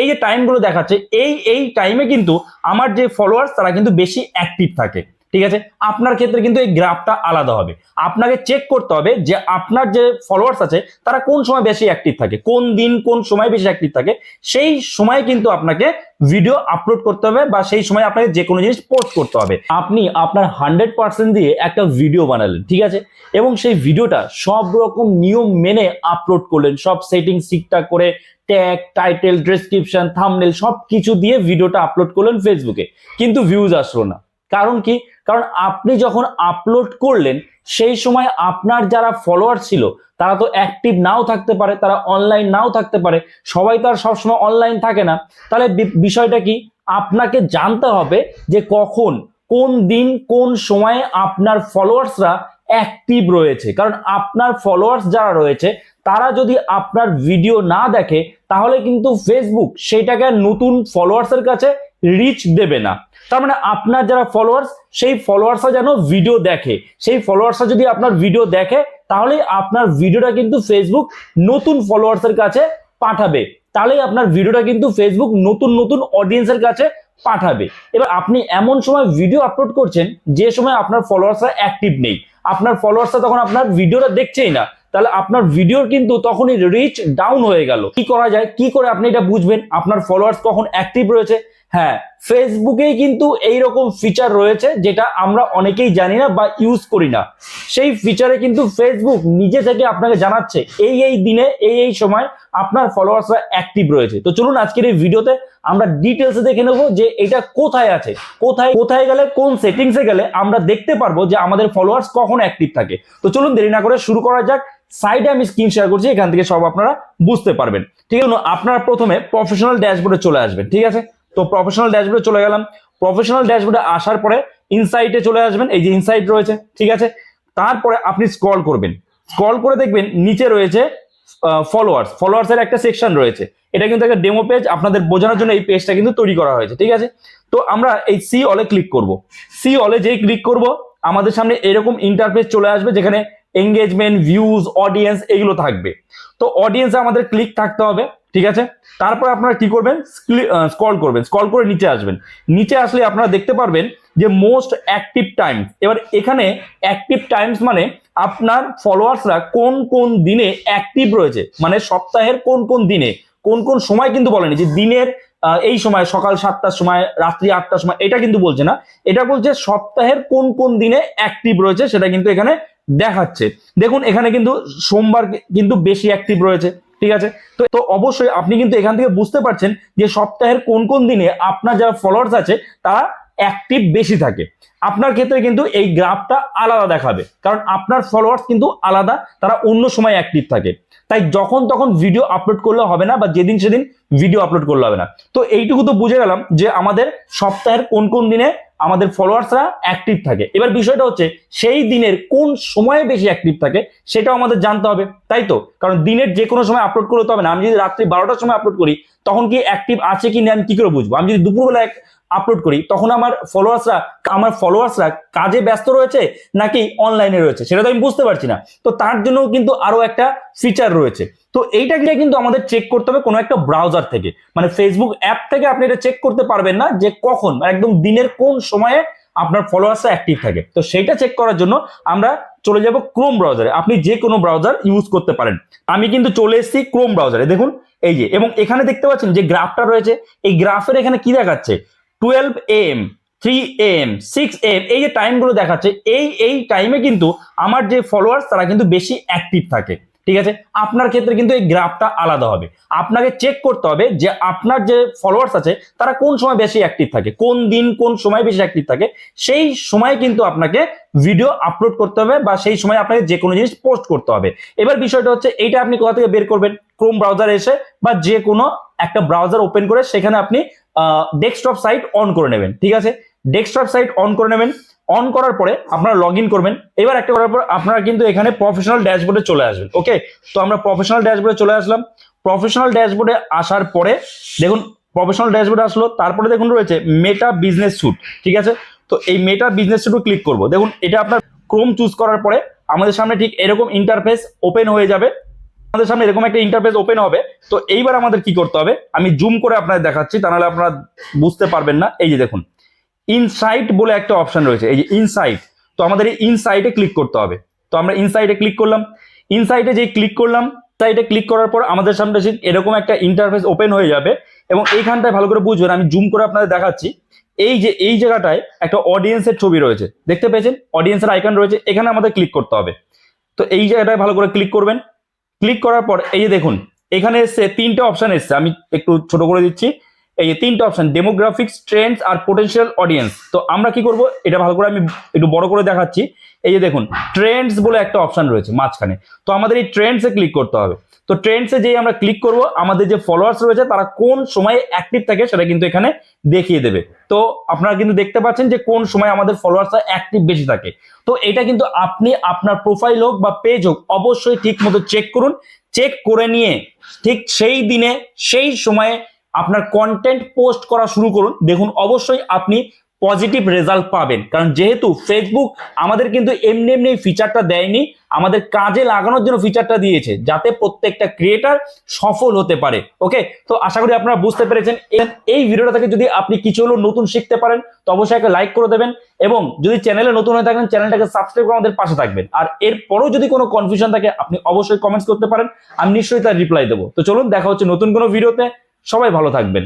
এই যে টাইমগুলো দেখাচ্ছে, এই এই টাইমে কিন্তু আমার যে ফলোয়ার্স তারা কিন্তু বেশি অ্যাক্টিভ থাকে। ঠিক আছে? আপনার ক্ষেত্রে কিন্তু এই গ্রাফটা আলাদা হবে। আপনাকে চেক করতে হবে যে আপনার যে ফলোয়ার্স আছে, তারা কোন সময় বেশি অ্যাক্টিভ থাকে, কোন দিন, কোন সময় বেশি অ্যাক্টিভ থাকে, সেই সময় কিন্তু আপনাকে ভিডিও আপলোড করতে হবে বা সেই সময় আপনাকে যে কোনো জিনিস পোস্ট করতে হবে। আপনি আপনার হান্ড্রেড পার্সেন্ট দিয়ে একটা ভিডিও বানালেন, ঠিক আছে? এবং সেই ভিডিওটা সব রকম নিয়ম মেনে আপলোড করলেন, সব সেটিং ঠিকঠাক করে ট্যাগ টাইটেল ডেসক্রিপশন থামনেল সব কিছু দিয়ে ভিডিওটা আপলোড করলেন ফেসবুকে কিন্তু ভিউজ আসলো না। কারণ কি? কারণ আপনি যখন আপলোড করলেন, সেই সময় আপনার যারা ফলোয়ার ছিল, তারা তো অ্যাক্টিভ নাও থাকতে পারে, তারা অনলাইন নাও থাকতে পারে। সবাই তো আর সবসময় অনলাইন থাকে না। তাহলে বিষয়টা কি? আপনাকে জানতে হবে যে কখন, কোন দিন, কোন সময়ে আপনার ফলোয়ার্সরা অ্যাক্টিভ রয়েছে। কারণ আপনার ফলোয়ার্স যারা রয়েছে, তারা যদি আপনার ভিডিও না দেখে, তাহলে কিন্তু ফেসবুক সেইটাকে নতুন ফলোয়ার্সের কাছে রিচ দেবে না। তার মানে আপনার যারা ফলোয়ার্স সেই ফলোয়ার্সরা যেন ভিডিও দেখে। সেই ফলোয়ার্সরা যদি আপনার ভিডিও দেখে, তাহলে আপনার ভিডিওটা কিন্তু ফেসবুক নতুন ফলোয়ার্সের কাছে পাঠাবে। তাহলেই আপনার ভিডিওটা কিন্তু ফেসবুক নতুন নতুন অডিয়েন্সের কাছে পাঠাবে। এবার আপনি এমন সময় ভিডিও আপলোড করছেন, যে সময় আপনার ফলোয়ার্সরা অ্যাক্টিভ নেই। আপনার ফলোয়ার্সরা তখন আপনার ভিডিওটা দেখছেই না। তাহলে আপনার ভিডিওর কিন্তু তখনই রিচ ডাউন হয়ে গেল। কি করা যায়? কি করে আপনি এটা বুঝবেন? আপনার ফলোয়ার্স কখন অ্যাক্টিভ রয়েছে? হ্যাঁ ফেসবুকেই কিন্তু এই রকম ফিচার রয়েছে যেটা আমরা অনেকেই জানি না বা ইউজ করি না। সেই ফিচারে কিন্তু ফেসবুক নিজে থেকে আপনাকে জানাচ্ছে, এই এই দিনে, এই এই সময় আপনার ফলোয়ার্সরা অ্যাক্টিভ রয়েছে। তো চলুন আজকের এই ভিডিওতে আমরা ডিটেলসে দেখে নেব যে এটা কোথায় আছে, কোথায় কোথায় গেলে, কোন সেটিংসে গেলে আমরা দেখতে পারব যে আমাদের ফলোয়ার্স কখন অ্যাক্টিভ থাকে। তো চলুন দেরি না করে শুরু করা যাক। সাইডে আমি স্ক্রিন শেয়ার করছি, এখান থেকে সব আপনারা বুঝতে পারবেন। ঠিক আছে, আপনারা প্রথমে প্রফেশনাল ড্যাশবোর্ডে চলে আসবেন, ঠিক আছে? তো প্রফেশনাল ড্যাশবোর্ডে চলে গেলাম। প্রফেশনাল ড্যাশবোর্ডে আসার পরে ইনসাইটে চলে আসবেন, এই যে ইনসাইট রয়েছে, ঠিক আছে? তারপরে আপনি স্ক্রল করবেন। স্ক্রল করে দেখবেন, নিচে রয়েছে ফলোয়ার্স ফলোয়ার্স এর একটা সেকশন রয়েছে। এটা কিন্তু একটা ডেমো পেজ আপনাদের বোঝানোর জন্য এই পেজটা কিন্তু তৈরি করা হয়েছে, ঠিক আছে? তো আমরা এই সি অলে ক্লিক করব। সি অলে যেই ক্লিক করব, আমাদের সামনে এরকম ইন্টারফেস চলে আসবে যেখানে এঙ্গেজমেন্ট ভিউজ অডিয়েন্স এগুলো থাকবে। তো অডিয়েন্সে আমাদের ক্লিক থাকতে হবে, ঠিক আছে? তারপর আপনারা কি করবেন? স্ক্রল করবেন। স্ক্রল করে নিচে আসবেন। নিচে আসলে আপনারা দেখতে পারবেন যে মোস্ট অ্যাক্টিভ টাইমস এবার এখানে অ্যাক্টিভ টাইমস মানে আপনার ফলোয়ার্সরা কোন কোন দিনে অ্যাক্টিভ রয়েছে? মানে সপ্তাহের কোন কোন দিনে? কোন কোন সময় কিন্তু বলেনি যে দিনের এই সময়, সকাল সাতটার সময়, রাত্রি আটটার সময়, এটা কিন্তু বলছে না। এটা বলছে সপ্তাহের কোন কোন দিনে অ্যাক্টিভ রয়েছে, সেটা কিন্তু এখানে দেখাচ্ছে। দেখুন, এখানে কিন্তু সোমবার কিন্তু বেশি অ্যাক্টিভ রয়েছে, ঠিক আছে? তো তো অবশ্যই আপনি কিন্তু এখান থেকে বুঝতে পারছেন যে সপ্তাহের কোন কোন দিনে আপনার যারা ফলোয়ার্স আছে, তারা অ্যাক্টিভ বেশি থাকে। আপনার ক্ষেত্রে কিন্তু এই গ্রাফটা আলাদা দেখাবে। কারণ আপনার ফলোয়ার্স কিন্তু আলাদা, তারা অন্য সময় অ্যাক্টিভ থাকে। তাই যখন তখন ভিডিও আপলোড করলে হবে না বা যেদিন সেদিন ভিডিও আপলোড করলে হবে না। তো এইটুকু তো বুঝে গেলাম যে আমাদের সপ্তাহের কোন কোন দিনে আমাদের ফলোয়ার্সরা অ্যাক্টিভ থাকে। এবার বিষয়টা হচ্ছে, সেই দিনের কোন সময়ে বেশি অ্যাক্টিভ থাকে, সেটাও আমাদের জানতে হবে। তাই তো? কারণ দিনের যে কোনো সময় আপলোড করতে হবে না। আমি যদি রাত্রি বারোটার সময় আপলোড করি, তখন কি অ্যাক্টিভ আছে কি না আমি কি করে বুঝব? আমি যদি দুপুরবেলা আপলোড করি, তখন আমার ফলোয়ার্সরা আমার ফলোয়ার্সরা কাজে ব্যস্ত রয়েছে নাকি অনলাইনে রয়েছে? সেটা তো আমি বুঝতে পারছি না। তো তার জন্য কিন্তু আরও একটা ফিচার রয়েছে। তো এইটা কিন্তু আমাদের চেক করতে হবে কোনো একটা ব্রাউজার থেকে। মানে ফেসবুক অ্যাপ থেকে আপনি এটা চেক করতে পারবেন না যে কখন মানে একদম দিনের কোন সময়ে আপনার ফলোয়ার্সরা অ্যাক্টিভ থাকে। তো সেইটা চেক করার জন্য আমরা চলে যাব ক্রোম ব্রাউজারে আপনি যে কোনো ব্রাউজার ইউজ করতে পারেন। আমি কিন্তু চলে এসেছি ক্রোম ব্রাউজারে দেখুন, এই যে, এবং এখানে দেখতে পাচ্ছেন যে গ্রাফটা রয়েছে। এই গ্রাফের এখানে কি দেখাচ্ছে? Twelve M three M six M এই যে টাইমগুলো দেখাচ্ছে, এই এই টাইমে কিন্তু আমার যে ফলোয়ার্স তারা কিন্তু বেশি অ্যাক্টিভ থাকে, ঠিক আছে? আপনার ক্ষেত্রে কিন্তু এই গ্রাফটা আলাদা হবে। আপনাকে চেক করতে হবে যে আপনার যে ফলোয়ার্স আছে, তারা কোন সময় বেশি অ্যাক্টিভ থাকে, কোন দিন, কোন সময় বেশি অ্যাক্টিভ থাকে, সেই সময় কিন্তু আপনাকে ভিডিও আপলোড করতে হবে বা সেই সময় আপনাকে যে কোনো জিনিস পোস্ট করতে হবে। এবার বিষয়টা হচ্ছে, এইটা আপনি কোথা থেকে বের করবেন? ক্রোম ব্রাউজারে এসে বা যে কোনো একটা ব্রাউজার ওপেন করে সেখানে আপনি ডেস্কটপ সাইট অন করে নেবেন, ঠিক আছে? ডেস্কটপ সাইট অন করে নেবেন অন করার পরে আপনারা লগ ইন করবেন। এবার একটা করার পর আপনারা কিন্তু এখানে প্রফেশনাল ড্যাশবোর্ডে চলে আসবেন ওকে তো আমরা প্রফেশনাল ড্যাশবোর্ডে চলে আসলাম। প্রফেশনাল ড্যাশবোর্ডে আসার পরে দেখুন প্রফেশনাল ড্যাশবোর্ডে আসলো, তারপরে দেখুন রয়েছে মেটা বিজনেস স্যুট ঠিক আছে? তো এই মেটা বিজনেস স্যুটও ক্লিক করব। দেখুন, এটা আপনার ক্রোম চুজ করার পরে আমাদের সামনে ঠিক এরকম ইন্টারফেস ওপেন হয়ে যাবে। আমাদের সামনে এরকম একটা ইন্টারফেস ওপেন হবে। তো এইবার আমাদের কি করতে হবে? আমি জুম করে আপনাদের দেখাচ্ছি, তা নাহলে আপনারা বুঝতে পারবেন না। এই যে দেখুন ইনসাইট বলে একটা অপশন রয়েছে। এই যে ইনসাইট তো আমাদের এই ইনসাইটে ক্লিক করতে হবে। তো আমরা ইনসাইটে ক্লিক করলাম। ইনসাইটে যেই ক্লিক করলাম সাইটে ক্লিক করার পর আমাদের সামনে ঠিক এরকম একটা ইন্টারফেস ওপেন হয়ে যাবে এবং এইখানটায় ভালো করে বুঝবেন, আমি জুম করে আপনাদের দেখাচ্ছি। এই যে, এই জায়গাটায় একটা অডিয়েন্সের ছবি রয়েছে। দেখতে পেয়েছেন? অডিয়েন্সের আইকন রয়েছে। এখানে আমাদের ক্লিক করতে হবে। তো এই জায়গাটায় ভালো করে ক্লিক করবেন। ক্লিক করার পর এই যে দেখুন, এখানে এসছে তিনটে অপশন এসছে। আমি একটু ছোট করে দিচ্ছি। এই যে তিনটে অপশন ডেমোগ্রাফিক্স ট্রেন্ডস আর পোটেনশিয়াল অডিয়েন্স তো আমরা কি করব? এটা ভালো করে আমি একটু বড় করে দেখাচ্ছি। এই যে দেখুন ট্রেন্ডস বলে একটা অপশন রয়েছে মাঝখানে। তো আমাদের এই ট্রেন্ডসে ক্লিক করতে হবে। তো ট্রেন্ডসে যেই আমরা ক্লিক করব, আমাদের যে ফলোয়ার্স রয়েছে, তারা কোন সময়ে অ্যাক্টিভ থাকে সেটা কিন্তু এখানে দেখিয়ে দেবে। তো আপনারা কিন্তু দেখতে পাচ্ছেন যে কোন সময় আমাদের ফলোয়ার্সরা অ্যাক্টিভ বেশি থাকে। তো এটা কিন্তু আপনি আপনার প্রোফাইল হোক বা পেজ হোক, অবশ্যই ঠিক মতো চেক করুন। চেক করে নিয়ে ঠিক সেই দিনে, সেই সময়ে আপনার কন্টেন্ট পোস্ট করা শুরু করুন। দেখুন, অবশ্যই আপনি পজিটিভ রেজাল্ট পাবেন। কারণ যেহেতু ফেসবুক আমাদের কিন্তু এমনি এমনি ফিচারটা দেয়নি, আমাদের কাজে লাগানোর জন্য ফিচারটা দিয়েছে, যাতে প্রত্যেকটা ক্রিয়েটার সফল হতে পারে। ওকে তো আশা করি আপনারা বুঝতে পেরেছেন। এই ভিডিওটা থেকে যদি আপনি কিছু হলেও নতুন শিখতে পারেন, তো অবশ্যই একটা লাইক করে দেবেন এবং যদি চ্যানেলে নতুন হয়ে থাকেন চ্যানেলটাকে সাবস্ক্রাইব করে আমাদের পাশে থাকবেন। আর এরপরও যদি কোনো কনফিউশন থাকে, আপনি অবশ্যই কমেন্টস করতে পারেন। আমি নিশ্চয়ই তার রিপ্লাই দেবো। তো চলুন, দেখা হচ্ছে নতুন কোনো ভিডিওতে সবাই ভালো থাকবেন।